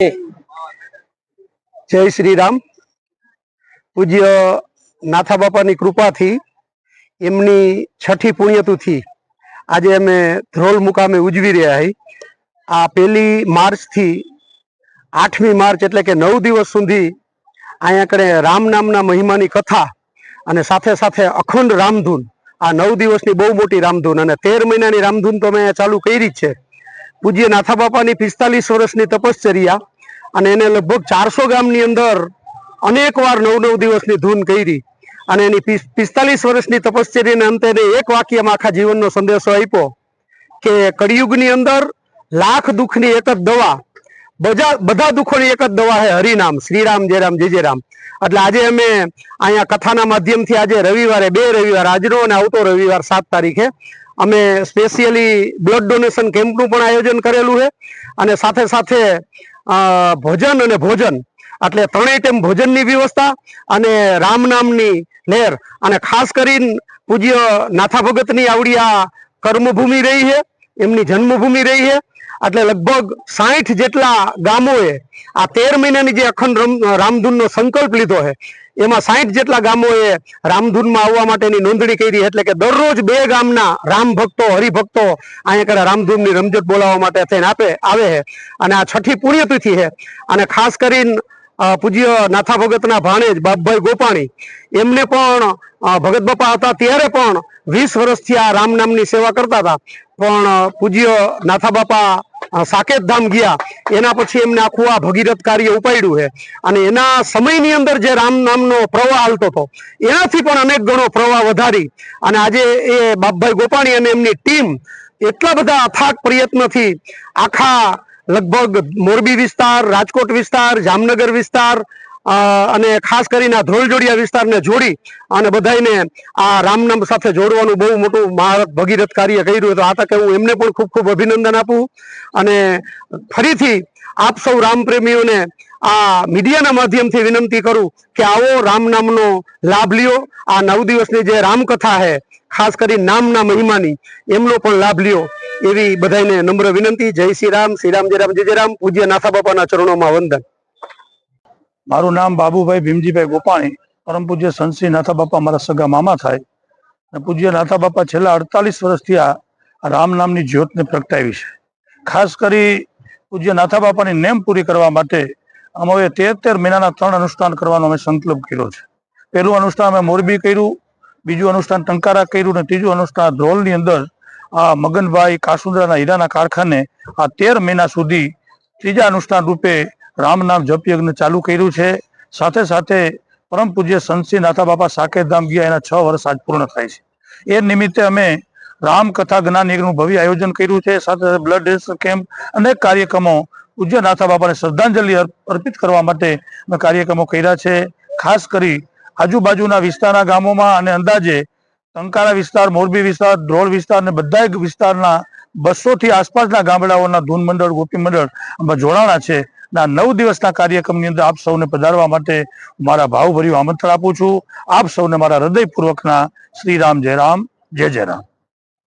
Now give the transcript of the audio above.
જય શ્રી રામ પૂજ્ય નાથા બાપાની કૃપાથી એમની છઠ્ઠી પુણ્યતુથી આજે અમે ધ્રોલ મુકામે ઉજવી રહ્યા છીએ આ પહેલી માર્ચથી આઠમી માર્ચ એટલે કે નવ દિવસ સુધી અહીંયા કણે રામ નામના મહિમાની કથા અને સાથે સાથે અખંડ રામધૂન. આ નવ દિવસની બહુ મોટી રામધૂન અને તેર મહિનાની રામધૂન તો મેં ચાલુ કરી જ છે. પૂજ્ય નાથા બાપાની પિસ્તાલીસ વર્ષની તપશ્ચર્યા અને એને લગભગ ચારસો ગામની અંદર અનેક વાર નવ નવ દિવસની ધૂન કરી અને એની પિસ- પિસ્તાલીસ વર્ષની તપશ્ચર્યને અંતે એક વાક્યમાં આખા જીવનનો સંદેશો આપ્યો કે કળિયુગની અંદર લાખ દુઃખની એક જ દવા બધા બધા દુઃખોની એક જ દવા છે હરિનામ, શ્રીરામ જય રામ જય જય એટલે આજે અમે અહીંયા કથાના માધ્યમથી આજે રવિવારે, બે રવિવાર, આજનો અને આવતો રવિવાર સાત તારીખે, અમે સ્પેશિયલી બ્લડ ડોનેશન કેમ્પનું પણ આયોજન કરેલું છે અને સાથે સાથે ભોજન અને ભોજન. એટલે ત્રણેય ટાઈમ ભોજનની વ્યવસ્થા અને રામ નામની લહેર. અને ખાસ કરીને પૂજ્ય નાથા ભગતની આવડી આ કર્મભૂમિ રહી છે, એમની જન્મભૂમિ રહી છે. એટલે લગભગ સાઠ જેટલા ગામોએ આ તેર મહિનાની જે અખંડ રમ- રામધૂનનો સંકલ્પ લીધો છે. એમાં સાઠ જેટલા ગામોએ રામધૂનમાં આવવા માટેની નોંધણી કરી એટલે કે દરરોજ બે ગામના રામ ભક્તો, હરિભક્તો અહીંયા કಡೆ રામધૂનની રમઝટ બોલાવવા માટે થઈને આપે, આવે છે. અને આ છઠ્ઠી પુણ્યતિથિ છે. અને ખાસ કરીને પૂજ્ય નાથા ભગતના ભાણેજ બાપભાઈ ગોપાણી, એમને પણ ભગત બાપા હતા ત્યારે પણ વીસ વર્ષથી આ રામ નામની સેવા કરતા હતા. પણ, પૂજ્ય નાથા બાપા સાકેત ધામ ગયા. એના પછી એમને આખું આ ભગીરથ કાર્ય ઉપાડ્યું છે. અને એના સમયની અંદર જે રામ નામનો પ્રવાહ હાલતો હતો, એનાથી પણ અનેક ગણો પ્રવાહ વધારી. અને આજે એ બાપભાઈ ગોપાણી અને એમની ટીમ એટલા બધા અથાગ પ્રયત્નથી આખા લગભગ મોરબી વિસ્તાર, રાજકોટ વિસ્તાર, જામનગર વિસ્તાર અને ખાસ કરીને આ ધ્રોલજોડિયા વિસ્તારને જોડી અને બધાને આ રામનામ સાથે જોડવાનું બહુ મોટું મહારત ભગીરથ કાર્ય કર્યું તો આ તકે હું એમને પણ ખૂબ ખૂબ અભિનંદન આપું અને ફરીથી આપ સૌ રામપ્રેમીઓને આ મીડિયાના માધ્યમથી વિનંતી કરું કે આવો રામ નામનો લાભ લ્યો. આ નવ દિવસની જે રામકથા છે ખાસ કરી નામના મહિમાની, એમનો પણ લાભ લ્યો. એવી બધાને નમ્ર વિનંતી. જય શ્રી રામ. શ્રી રામ, જય રામ, જય જય રામ. પૂજ્ય નાથા બાપાના ચરણોમાં વંદન. મારું નામ બાબુભાઈ ભીમજીભાઈ ગોપાણી. પરમ પૂજ્ય સંતશ્રી નાથા બાપા મારા સગા મામા થાય. અને પૂજ્ય નાથા બાપા છેલ્લા અડતાલીસ વર્ષથી આ રામ નામની જ્યોતને પ્રગટાવી છે. ખાસ કરી પૂજ્ય નાથા બાપાની નેમ પૂરી કરવા માટે અમે તેર તેર મહિનાના ત્રણ અનુષ્ઠાન કરવાનો અમે સંકલ્પ કર્યો છે. પહેલું અનુષ્ઠાન અમે મોરબી કર્યું, બીજું અનુષ્ઠાન ટંકારા કર્યું અને ત્રીજું અનુષ્ઠાન ધ્રોલની અંદર આ મગનભાઈ કાસુંદરાના હીરાના કારખાને આ તેર મહિના સુધી ત્રીજા અનુષ્ઠાન રૂપે રામ નામ જપ યજ્ઞ ચાલુ કર્યું છે. સાથે સાથે પરમ પૂજ્ય સંતશ્રી નાથા બાપા સાકેતધામ ગયા. એના છ વર્ષ આજ પૂર્ણ થાય છે. એ નિમિત્તે અમે રામ કથા જ્ઞાન યજ્ઞનું ભવ્ય આયોજન કર્યું છે. સાથે સાથે બ્લડ ડોનેશન કેમ્પ, અનેક કાર્યક્રમો પૂજ્ય નાથા બાપાને શ્રદ્ધાંજલિ અર્પિત કરવા માટે અમે કાર્યક્રમો કર્યા છે. ખાસ કરી આજુબાજુના વિસ્તારના ગામોમાં અને અંદાજે ટંકારા વિસ્તાર, મોરબી વિસ્તાર ધ્રોળ વિસ્તાર અને બધા વિસ્તારના બસો થી આસપાસના ગામડાઓના ધૂન મંડળ, ગોપી મંડળ જોડાણા છે. આ નવ દિવસના કાર્યક્રમની અંદર આપ સૌને પધારવા માટે મારા ભાવભર્યું આમંત્રણ આપું છું. આપ સૌને મારા હૃદયપૂર્વકના શ્રી રામ જય રામ, જય જય રામ.